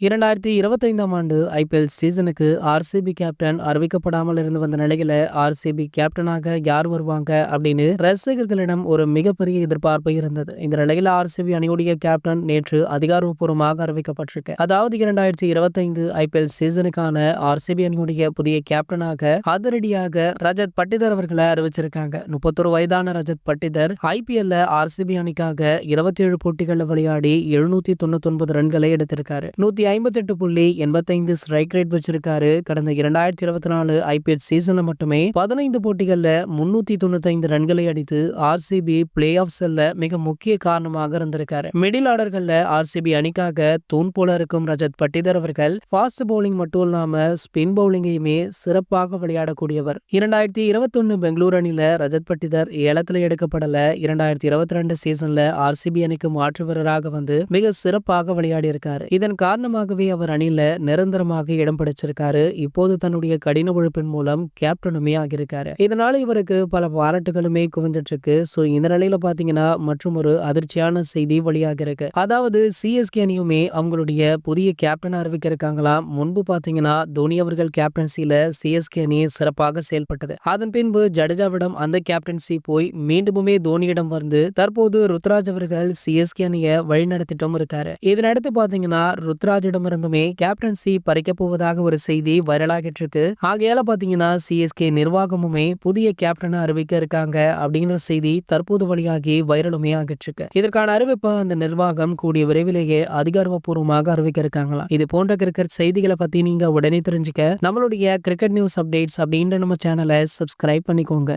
இரண்டாயிரத்தி இருபத்தைந்தாம் ஆண்டு ஐபிஎல் சீசனுக்கு ஆர்சிபி கேப்டன் அறிவிக்கப்படாமல் இருந்து வந்த நிலையில ஆர்சிபி கேப்டனாக யார் வருவாங்க அப்படின்னு ரசிகர்களிடம் ஒரு மிகப்பெரிய எதிர்பார்ப்பு இருந்தது. இந்த நிலையில ஆர்சிபி அணியுடைய கேப்டன் நேற்று அதிகாரப்பூர்வமாக அறிவிக்கப்பட்டிருக்கு. அதாவது இரண்டாயிரத்தி இருபத்தைந்து ஐபிஎல் சீசனுக்கான ஆர்சிபி அணியுடைய புதிய கேப்டனாக அதிரடியாக ரஜத் பட்டிதர் அவர்களை அறிவிச்சிருக்காங்க. முப்பத்தொரு வயதான ரஜத் பட்டிதர் ஐபிஎல்ல ஆர்சிபி அணிக்காக இருபத்தி ஏழு போட்டிகளில் விளையாடி எழுநூத்தி தொண்ணூத்தி ஒன்பது ரன்களை எடுத்திருக்காரு. நூத்தி ஐம்பத்தி எட்டு புள்ளி எண்பத்தைந்து ஸ்ட்ரைக் ரேட் வச்சிருக்காரு. கடந்த இரண்டாயிரத்தி இருபத்தி நாலு ஐபிஎல் சீசன்ல மட்டுமே பதினைந்து போட்டிகள்ல முன்னூத்தி தொண்ணூத்தி ரன்களை அடித்து ஆர்சிபி பிளே ஆஃப் செல்ல மிக முக்கிய காரணமாக இருந்திருக்காரு. மிடில் ஆர்டர்கள்ல ஆர்சிபி அணிக்காக தூண் போல இருக்கும் ரஜத் பட்டிதர் அவர்கள் ஃபாஸ்ட் பவுலிங் மட்டும் இல்லாம ஸ்பின் பவுலிங்கையுமே சிறப்பாக விளையாடக்கூடியவர். இரண்டாயிரத்தி இருபத்தி ஒன்னு பெங்களூர் அணியில ரஜத் பட்டிதர் ஏலத்துல எடுக்கப்படல. இரண்டாயிரத்தி இருபத்தி ரெண்டு சீசன்ல ஆர்சிபி அணிக்கு மாற்று வீரராக வந்து மிக சிறப்பாக விளையாடி இருக்காரு இதன் காரணம் காலமாகவே அவர் அணியில நிரந்தரமாக இடம் பிடிச்சிருக்காரு. இப்போது தன்னுடைய கடின உழைப்பின் மூலம் கேப்டனுமே ஆகியிருக்காரு. இதனால இவருக்கு பல பாராட்டுகளுமே குவிஞ்சிட்டு இருக்கு ஸோ இந்த நிலையில பாத்தீங்கன்னா மற்றும் ஒரு அதிர்ச்சியான செய்தி வழியாக இருக்கு. அதாவது சிஎஸ்கே அணியுமே அவங்களுடைய புதிய கேப்டன் அறிவிக்க இருக்காங்களாம் முன்பு பாத்தீங்கன்னா தோனி அவர்கள் கேப்டன்சியில சிஎஸ்கே அணி சிறப்பாக செயல்பட்டது. அதன் பின்பு ஜடேஜாவிடம் அந்த கேப்டன்சி போய் மீண்டுமே தோனியிடம் வந்து தற்போது ருத்ராஜ் அவர்கள் சிஎஸ்கே அணியை வழிநடத்திட்டும் இருக்காரு. இதனடுத்து பாத்தீங்கன்னா ருத்ராஜ் யுவராஜிடமிருந்துமே கேப்டன்சி பறிக்கப் போவதாக ஒரு செய்தி வைரலாகிட்டு இருக்கு. ஆகையால பாத்தீங்கன்னா சிஎஸ்கே நிர்வாகமுமே புதிய கேப்டனை அறிவிக்க இருக்காங்க அப்படிங்கிற செய்தி தற்போது வழியாகி வைரலுமே ஆகிட்டு இருக்கு. இதற்கான அறிவிப்பை அந்த நிர்வாகம் கூடிய விரைவிலேயே அதிகாரப்பூர்வமாக அறிவிக்க இருக்காங்களா இது போன்ற கிரிக்கெட் செய்திகளை பத்தி நீங்க உடனே தெரிஞ்சுக்க நம்மளுடைய கிரிக்கெட் நியூஸ் அப்டேட்ஸ் அப்படின்ற நம்ம சேனலை சப்ஸ்கிரைப் பண்ணிக்கோங்க.